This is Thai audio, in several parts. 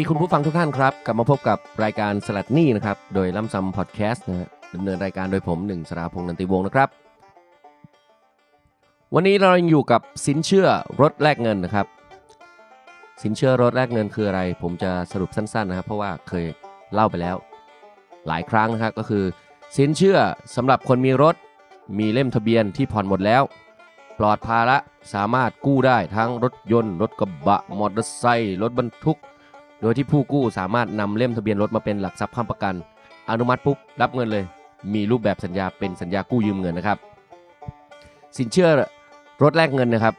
ดีคุณผู้ฟังทุกท่านครับกลับมาพบกับรายการสลัดหนี่นะครับโดยล่ำซำพอดแคสต์นะฮะดำเนินรายการโดยผมหนึ่งสราพงษ์นันติวงศ์นะครับ วันนี้เรายังอยู่กับสินเชื่อรถแลกเงินนะครับ สินเชื่อรถแลกเงินคืออะไร ผมจะสรุปสั้นๆนะครับ เพราะว่าเคยเล่าไปแล้ว หลายครั้งนะครับก็คือ สินเชื่อสำหรับคนมีรถมีเล่มทะเบียนที่ผ่อนหมดแล้ว ปลอดภาระสามารถกู้ได้ทั้งรถยนต์ รถกระบะมอเตอร์ไซค์รถบรรทุก โดยที่ผู้กู้สามารถนำเล่มทะเบียนรถมาเป็นหลักทรัพย์ค้ำประกัน อนุมัติปุ๊บรับเงินเลย มีรูปแบบสัญญาเป็นสัญญากู้ยืมเงินนะครับ สินเชื่อรถแลกเงินนะครับ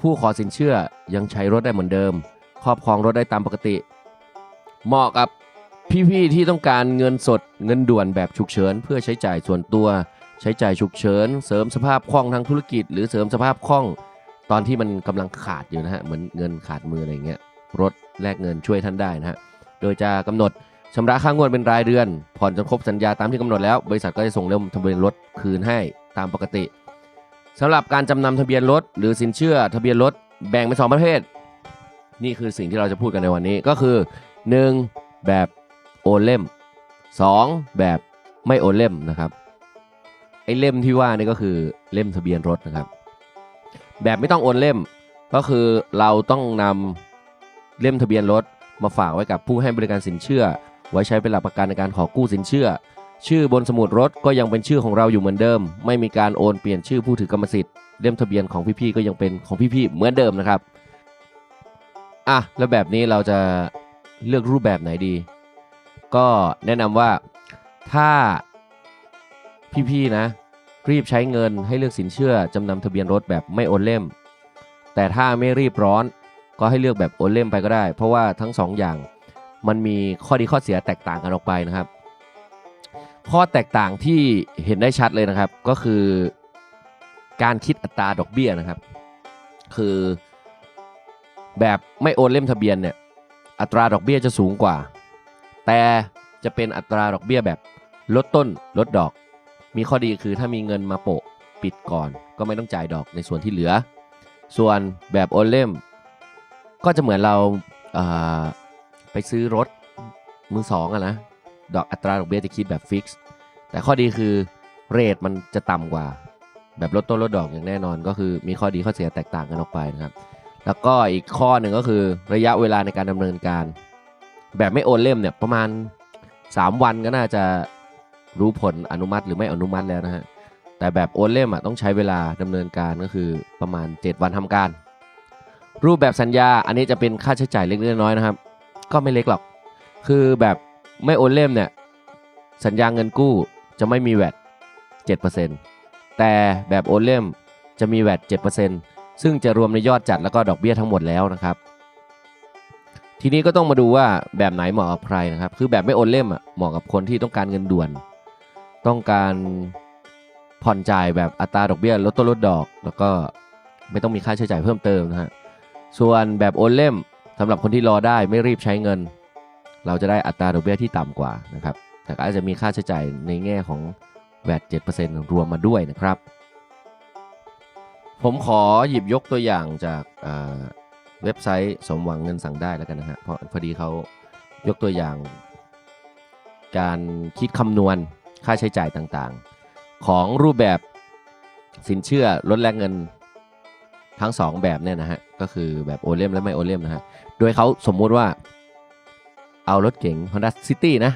ผู้ขอสินเชื่อยังใช้รถได้เหมือนเดิม ครอบครองรถได้ตามปกติ เหมาะกับพี่ๆที่ต้องการเงินสดเงินด่วนแบบฉุกเฉิน เพื่อใช้จ่ายส่วนตัว ใช้จ่ายฉุกเฉิน เสริมสภาพคล่องทางธุรกิจ หรือเสริมสภาพคล่อง ตอนที่มันกำลังขาดอยู่นะฮะเหมือนเงินขาดมืออะไรเงี้ยรถ แลกเงินช่วยท่านได้นะฮะ โดยจะกำหนดชำระค่างวดเป็นรายเดือน ผ่อนจนครบสัญญาตามที่กำหนดแล้ว บริษัทก็จะส่งเล่มทะเบียนรถคืนให้ตามปกติสำหรับการจำนำทะเบียนรถ หรือสินเชื่อทะเบียนรถแบ่งเป็นสองประเภท นี่คือสิ่งที่เราจะพูดกันในวันนี้ก็คือ 1. แบบโอนเล่ม 2. แบบไม่โอนเล่มนะครับไอ้เล่มที่ว่านี่ก็คือเล่มทะเบียนรถนะครับ แบบไม่ต้องโอนเล่มก็คือเราต้องนำ เล่มทะเบียนรถ มาฝากไว้กับผู้ให้บริการสินเชื่อ ไว้ใช้เป็นหลักประกันในการขอกู้สินเชื่อ ชื่อบนสมุดรถก็ยังเป็นชื่อของเราอยู่เหมือนเดิม ไม่มีการโอนเปลี่ยนชื่อผู้ถือกรรมสิทธิ์เล่มทะเบียนของพี่ๆก็ยังเป็นของพี่ๆเหมือนเดิมนะครับอะแล้วแบบนี้เราจะเลือกรูปแบบไหนดี ก็แนะนำว่าถ้าพี่ๆนะ รีบใช้เงินให้เลือกสินเชื่อจำนำทะเบียนรถแบบไม่โอนเล่ม แต่ถ้าไม่รีบร้อน ก็ให้เลือกแบบโอนเล่มไปก็ได้ เพราะว่าทั้งสองอย่างมันมีข้อดีข้อเสียแตกต่างกันออกไปนะครับ ข้อแตกต่างที่เห็นได้ชัดเลยนะครับ ก็คือการคิดอัตราดอกเบี้ยนะครับ คือแบบไม่โอนเล่มทะเบียนเนี่ยอัตราดอกเบี้ยจะสูงกว่า แต่จะเป็นอัตราดอกเบี้ยแบบลดต้นลดดอก มีข้อดีคือถ้ามีเงินมาโปะปิดก่อน ก็ไม่ต้องจ่ายดอกในส่วนที่เหลือ ส่วนแบบโอนเล่ม ก็จะเหมือนเราเอ่อไปซื้อรถมือสองอะนะ ดอกอัตราดอกเบี้ยจะคิดแบบฟิกซ์แต่ข้อดีคือเรทมันจะต่ำกว่า แบบลดต้นลดดอกอย่างแน่นอนก็คือมีข้อดีข้อเสียแตกต่างกันออกไปนะครับ แล้วก็อีกข้อหนึ่งก็คือระยะเวลาในการดำเนินการ แบบไม่โอนเล่มเนี่ยประมาณ 3 วันก็น่าจะรู้ผลอนุมัติหรือไม่อนุมัติแล้วนะฮะแต่แบบโอนเล่มอะต้องใช้เวลาดำเนินการก็คือประมาณ 7 วันทำการ รูปแบบสัญญาอันนี้จะเป็นค่าใช้จ่ายเล็กๆน้อยๆนะครับ ก็ไม่เล็กหรอก คือแบบไม่โอนเล่มเนี่ย สัญญาเงินกู้จะไม่มีแวด7%แต่แบบโอนเล่มจะมีแวด7%ซึ่งจะรวมในยอดจัดแล้วก็ดอกเบี้ยทั้งหมดแล้วนะครับ ทีนี้ก็ต้องมาดูว่าแบบไหนเหมาะกับใครนะครับ คือแบบไม่โอนเล่มอะเหมาะกับคนที่ต้องการเงินด่วน ต้องการผ่อนจ่ายแบบอัตราดอกเบี้ยลดต้นลดดอก แล้วก็ไม่ต้องมีค่าใช้จ่ายเพิ่มเติมนะฮะ ส่วนแบบโอนเล่มสำหรับคนที่รอได้ไม่รีบใช้เงิน เราจะได้อัตราดอกเบี้ยที่ต่ำกว่านะครับ แต่ก็อาจจะมีค่าใช้จ่ายในแง่ของแวด7%รวมมาด้วยนะครับ ผมขอหยิบยกตัวอย่างจากเว็บไซต์สมหวังเงินสั่งได้แล้วกันนะฮะเพราะพอดีเขายกตัวอย่าง การคิดคำนวณค่าใช้จ่ายต่างๆ ของรูปแบบสินเชื่อลดแลกเงิน ทั้ง 2 แบบเนี่ยนะฮะก็คือแบบโอเล่มและไม่โอเล่มนะฮะโดยเขาสมมุติว่าเอารถเก๋ง Honda City นะ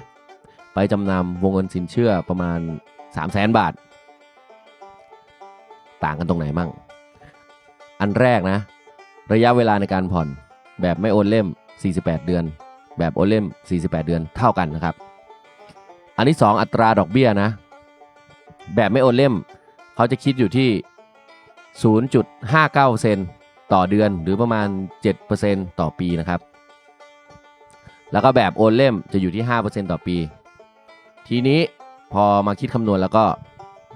ไปจำนำวงเงินสินเชื่อประมาณ 3 0 0แสนบาท ต่างกันตรงไหนมั่ง อันแรกนะ ระยะเวลาในการผ่อนแบบไม่โอนเล่ม 48 เดือน แบบโอนเล่ม 48 เดือนเท่ากันนะครับ อันที่ 2 อัตราดอกเบี้ยนะ แบบไม่โอนเล่ม เขาจะคิดอยู่ที่ 0.59 เซนต่อเดือนหรือประมาณ 7%ต่อปีนะครับ แล้วก็แบบโอนเล่มจะอยู่ที่ 5%ต่อปี ทีนี้พอมาคิดคำนวณแล้วก็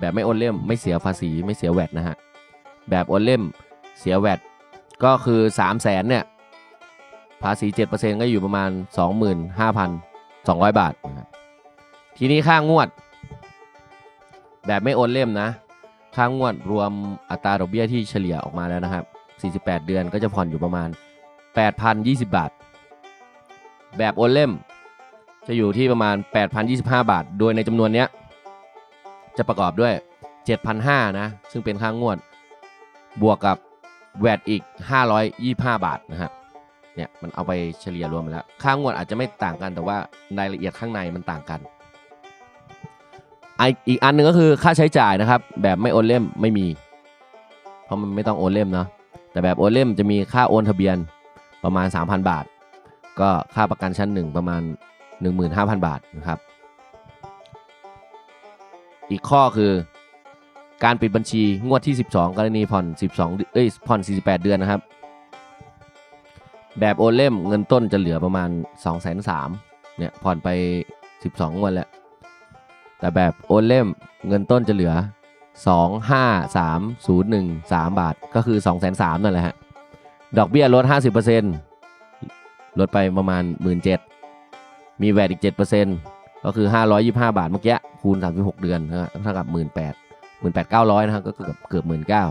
แบบไม่โอนเล่มไม่เสียภาษีไม่เสียแวดนะฮะ แบบโอนเล่มเสียแวดก็คือ 3 0 0แสนเนี่ยภาษี 7%ก็อยู่ประมาณ 25,200 บาทนะครับทีนี้ค่างวด แบบไม่โอนเล่มนะ ค่างวดรวมอัตราดอกเบี้ยที่เฉลี่ยออกมาแล้วนะครับ 48 เดือนก็จะผ่อนอยู่ประมาณ 8,020 บาท แบบโอนเล่ม จะอยู่ที่ประมาณ 8,025 บาท โดยในจำนวนนี้จะประกอบด้วย 7,500นะ ซึ่งเป็นค่างวด บวกกับแวดอีก 525 บาทนะฮะเนี่ยมันเอาไปเฉลี่ยรวมไปแล้ว ค่างวดอาจจะไม่ต่างกันแต่ว่ารายละเอียดข้างในมันต่างกัน อีกอันหนึ่งก็คือค่าใช้จ่ายนะครับ แบบไม่โอนเล่มไม่มี เพราะมันไม่ต้องโอนเล่มเนาะแต่แบบโอนเล่มจะมีค่าโอนทะเบียนประมาณ 3,000 บาท ก็ค่าประกันชั้นหนึ่งประมาณ 15,000 บาทนะครับ อีกข้อคือการปิดบัญชีงวดที่ 12 กรณีผ่อน 12เดือนเอ้ยผ่อน 48 เดือนนะครับ แบบโอนเล่มเงินต้นจะเหลือประมาณ 2 3 0 0 0เนี่ยผ่อนไป 12งวดแล้ว แต่แบบโอนเล่มเงินต้นจะเหลือ 2 5 3 0 1 3 บาท ก็คือ 2 3 0 0 0นั่นแหละฮะ ดอกเบี้ยลด 50%ลดไปประมาณ 17,000มีแวดอีก 7%ก็คือ 525 บาทเมื่อกี้คูณ 36 เดือนนะฮะเท่ากับ 18,000 18,900นะครับก็เกือบเกือบ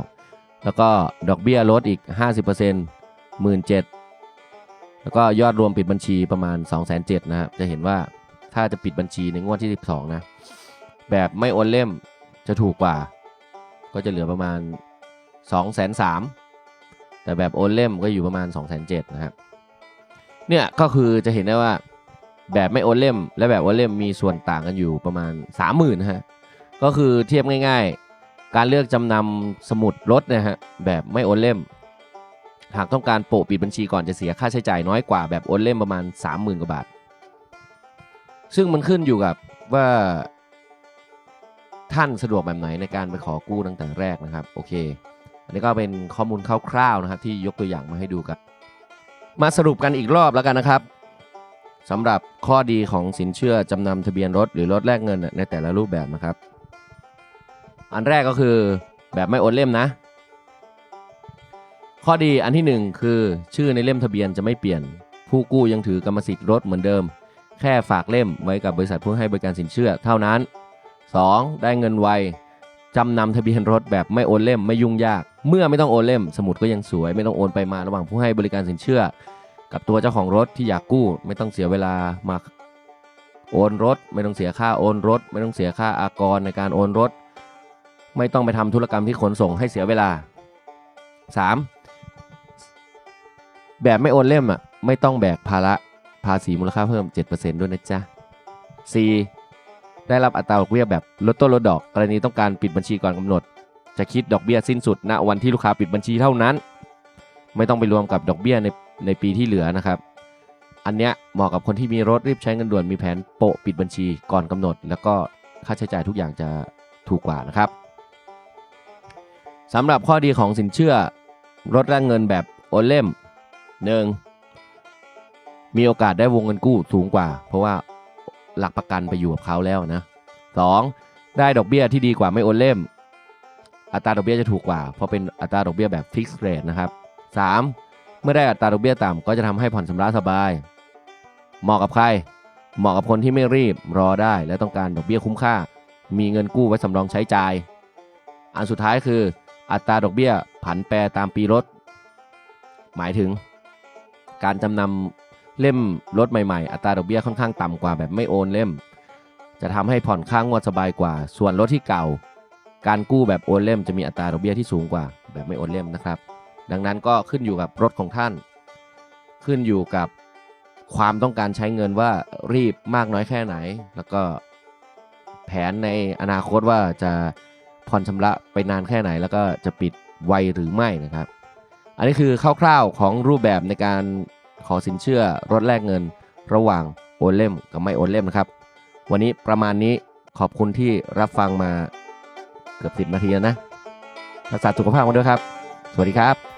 19,000 แล้วก็ดอกเบี้ยลดอีก 50% 17,000แล้วก็ยอดรวมปิดบัญชีประมาณ 2,700นะครับจะเห็นว่าถ้าจะปิดบัญชีในงวดที่ 12 นะ แบบไม่โอนเล่มจะถูกกว่า ก็จะเหลือประมาณ 2,300,000แต่แบบโอนเล่มก็อยู่ประมาณ 2,700,000นะครับเนี่ยก็คือจะเห็นได้ว่าแบบไม่โอนเล่ม และแบบโอนเล่มมีส่วนต่างกันอยู่ประมาณ 30,000นะฮะก็คือเทียบง่ายๆ การเลือกจำนำสมุดรถนะฮะแบบไม่โอนเล่ม หากต้องการโปะปิดบัญชีก่อนจะเสียค่าใช้จ่ายน้อยกว่าแบบโอนเล่มประมาณ 30,000กว่าบาท ซึ่งมันขึ้นอยู่กับว่า ท่านสะดวกแบบไหนในการไปขอกู้ตั้งแต่แรกนะครับโอเค อันนี้ก็เป็นข้อมูลคร่าวๆนะครับที่ยกตัวอย่างมาให้ดูกัน มาสรุปกันอีกรอบแล้วกันนะครับสำหรับข้อดีของสินเชื่อจำนำทะเบียนรถหรือรถแลกเงินในแต่ละรูปแบบนะครับ อันแรกก็คือแบบไม่โอนเล่มนะ ข้อดีอันที่หนึ่งคือชื่อในเล่มทะเบียนจะไม่เปลี่ยน ผู้กู้ยังถือกรรมสิทธิ์รถเหมือนเดิม แค่ฝากเล่มไว้กับบริษัทผู้ให้บริการสินเชื่อเท่านั้น 2. ได้เงินไวจำนำทะเบียนรถแบบไม่โอนเล่มไม่ยุ่งยาก เมื่อไม่ต้องโอนเล่ม สมุดก็ยังสวย ไม่ต้องโอนไปมาระหว่างผู้ให้บริการสินเชื่อ กับตัวเจ้าของรถที่อยากกู้ ไม่ต้องเสียเวลามาโอนรถ ไม่ต้องเสียค่าโอนรถ ไม่ต้องเสียค่าอากรในการโอนรถ ไม่ต้องไปทำธุรกรรมที่ขนส่งให้เสียเวลา 3. แบบไม่โอนเล่มอะไม่ต้องแบกภาระภาษีมูลค่าเพิ่ม 7%ด้วยนะจ๊ะ 4. ได้รับอัตราดอกเบี้ยแบบลดต้นลดดอก กรณีต้องการปิดบัญชีก่อนกำหนด จะคิดดอกเบี้ยสิ้นสุดณวันที่ลูกค้าปิดบัญชีเท่านั้น ไม่ต้องไปรวมกับดอกเบี้ยในในปีที่เหลือนะครับ อันเนี้ยเหมาะกับคนที่มีรถรีบใช้เงินด่วนมีแผนโปะปิดบัญชีก่อนกำหนด แล้วก็ค่าใช้จ่ายทุกอย่างจะถูกกว่านะครับสำหรับข้อดีของสินเชื่อรถแลกเงินแบบโอนเล่ม 1. มีโอกาสได้วงเงินกู้สูงกว่า เพราะว่า หลักประกันไปอยู่กับเขาแล้วนะ 2. ได้ดอกเบี้ยที่ดีกว่าไม่โอนเล่ม อัตราดอกเบี้ยจะถูกกว่า เพราะเป็นอัตราดอกเบี้ยแบบฟิกซ์เรทนะครับ 3. เมื่อได้อัตราดอกเบี้ยต่ำก็จะทำให้ผ่อนชำระสบาย เหมาะกับใคร เหมาะกับคนที่ไม่รีบรอได้และต้องการดอกเบี้ยคุ้มค่า มีเงินกู้ไว้สำรองใช้จ่าย อันสุดท้ายคือ อัตราดอกเบี้ยผันแปรตามปีรถ หมายถึง การจำนำ เล่มรถใหม่ๆ อัตราดอกเบี้ยค่อนข้างต่ำกว่าแบบไม่โอนเล่ม จะทำให้ผ่อนค่างวดสบายกว่า ส่วนรถที่เก่า การกู้แบบโอนเล่มจะมีอัตราดอกเบี้ยที่สูงกว่า แบบไม่โอนเล่มนะครับ ดังนั้นก็ขึ้นอยู่กับรถของท่าน ขึ้นอยู่กับความต้องการใช้เงินว่ารีบมากน้อยแค่ไหน แล้วก็แผนในอนาคตว่าจะผ่อนชำระไปนานแค่ไหน แล้วก็จะปิดไวหรือไม่นะครับ อันนี้คือคร่าวๆของรูปแบบในการ ขอสินเชื่อรถแลกเงิน ระหว่างโอนเล่มกับไม่โอนเล่มนะครับ วันนี้ประมาณนี้ขอบคุณที่รับฟังมาเกือบ 10 นาทีแล้วนะรักษาสุขภาพกันด้วยครับ สวัสดีครับ